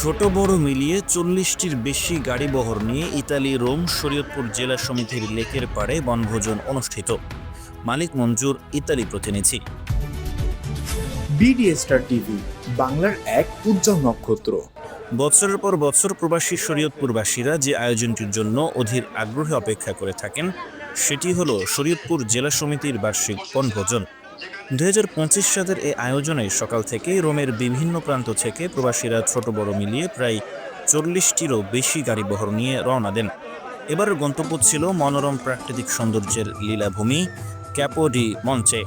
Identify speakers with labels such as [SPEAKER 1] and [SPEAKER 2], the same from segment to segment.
[SPEAKER 1] ছোট বড় মিলিয়ে চল্লিশটির বেশি গাড়ি বহর নিয়ে ইতালি রোম শরীয়তপুর জেলা সমিতির লেকের পাড়ে বনভোজন অনুষ্ঠিত মালিক মঞ্জুর ইতালি প্রতিনিধি
[SPEAKER 2] বিডি টিভি বাংলার এক উজ্জ্বল নক্ষত্র
[SPEAKER 1] বছরের পর বছর প্রবাসী শরীয়তপুরবাসীরা যে আয়োজনটির জন্য অধীর আগ্রহে অপেক্ষা করে থাকেন সেটি হলো শরীয়তপুর জেলা সমিতির বার্ষিক বনভোজন দু সালের এই আয়োজনে সকাল থেকেই রোমের বিভিন্ন প্রান্ত থেকে প্রবাসীরা ছোট বড় মিলিয়ে প্রায় চল্লিশটিরও বেশি বহর নিয়ে রওনা দেন এবার গন্তব্য ছিল মনোরম প্রাকৃতিক সৌন্দর্যের লীলাভূমি ক্যাপোডি মঞ্চে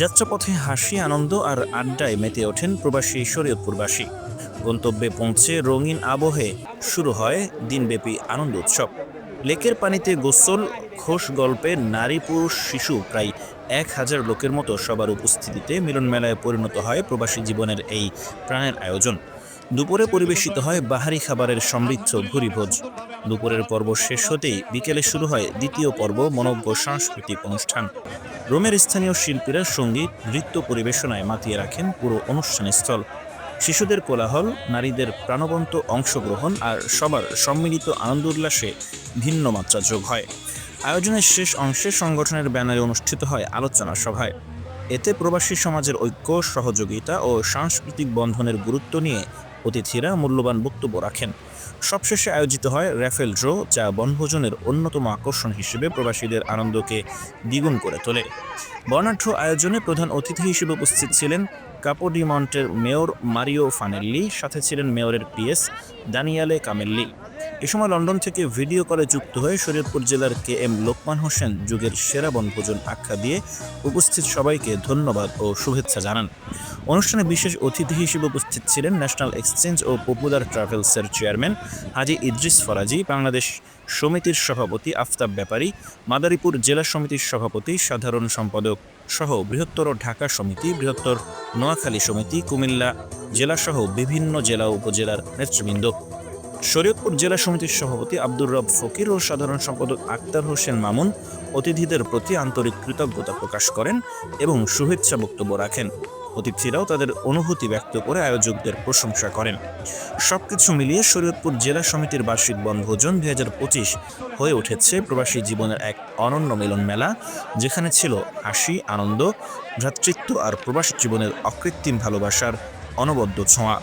[SPEAKER 1] যাত্রাপথে হাসি আনন্দ আর আড্ডায় মেতে ওঠেন প্রবাসী শরীয়তপুরবাসী গন্তব্যে পৌঁছে রঙিন আবহে শুরু হয় দিনব্যাপী আনন্দ উৎসব লেকের পানিতে গোসল রাক্ষস গল্পে নারী পুরুষ শিশু প্রায় এক হাজার লোকের মতো সবার উপস্থিতিতে মিলন মেলায় পরিণত হয় প্রবাসী জীবনের এই প্রাণের আয়োজন দুপুরে পরিবেশিত হয় বাহারি খাবারের সমৃদ্ধ ভুরিভোজ দুপুরের পর্ব শেষ হতেই বিকেলে শুরু হয় দ্বিতীয় পর্ব মনজ্ঞ সাংস্কৃতিক অনুষ্ঠান রোমের স্থানীয় শিল্পীরা সঙ্গীত নৃত্য পরিবেশনায় মাতিয়ে রাখেন পুরো অনুষ্ঠানস্থল স্থল শিশুদের কোলাহল নারীদের প্রাণবন্ত অংশগ্রহণ আর সবার সম্মিলিত আনন্দ উল্লাসে ভিন্ন মাত্রা যোগ হয় আয়োজনের শেষ অংশে সংগঠনের ব্যানারে অনুষ্ঠিত হয় আলোচনা সভায় এতে প্রবাসী সমাজের ঐক্য সহযোগিতা ও সাংস্কৃতিক বন্ধনের গুরুত্ব নিয়ে অতিথিরা মূল্যবান বক্তব্য রাখেন সবশেষে আয়োজিত হয় র্যাফেল ড্রো যা বনভোজনের অন্যতম আকর্ষণ হিসেবে প্রবাসীদের আনন্দকে দ্বিগুণ করে তোলে বর্ণাঢ্য আয়োজনে প্রধান অতিথি হিসেবে উপস্থিত ছিলেন কাপোডিমন্টের মেয়র মারিও ফানেল্লি সাথে ছিলেন মেয়রের পিএস দানিয়ালে কামেল্লি এ সময় লন্ডন থেকে ভিডিও কলে যুক্ত হয়ে শরীয়তপুর জেলার কে এম লোকমান হোসেন যুগের সেরা বনভোজন আখ্যা দিয়ে উপস্থিত সবাইকে ধন্যবাদ ও শুভেচ্ছা জানান অনুষ্ঠানে বিশেষ অতিথি হিসেবে উপস্থিত ছিলেন ন্যাশনাল এক্সচেঞ্জ ও পপুলার ট্রাভেলসের চেয়ারম্যান হাজি ইদ্রিস ফরাজি বাংলাদেশ সমিতির সভাপতি আফতাব ব্যাপারী মাদারীপুর জেলা সমিতির সভাপতি সাধারণ সম্পাদক সহ বৃহত্তর ঢাকা সমিতি বৃহত্তর নোয়াখালী সমিতি কুমিল্লা জেলাসহ বিভিন্ন জেলা উপজেলার নেতৃবৃন্দ শরীয়তপুর জেলা সমিতির সভাপতি আব্দুর রব ফকির ও সাধারণ সম্পাদক আক্তার হোসেন মামুন অতিথিদের প্রতি আন্তরিক কৃতজ্ঞতা প্রকাশ করেন এবং শুভেচ্ছা বক্তব্য রাখেন অতিথিরাও তাদের অনুভূতি ব্যক্ত করে আয়োজকদের প্রশংসা করেন সবকিছু মিলিয়ে শরীয়তপুর জেলা সমিতির বার্ষিক বনভোজন দুই হাজার পঁচিশ হয়ে উঠেছে প্রবাসী জীবনের এক অনন্য মিলন মেলা যেখানে ছিল হাসি আনন্দ ভ্রাতৃত্ব আর প্রবাসী জীবনের অকৃত্রিম ভালোবাসার অনবদ্য ছোঁয়া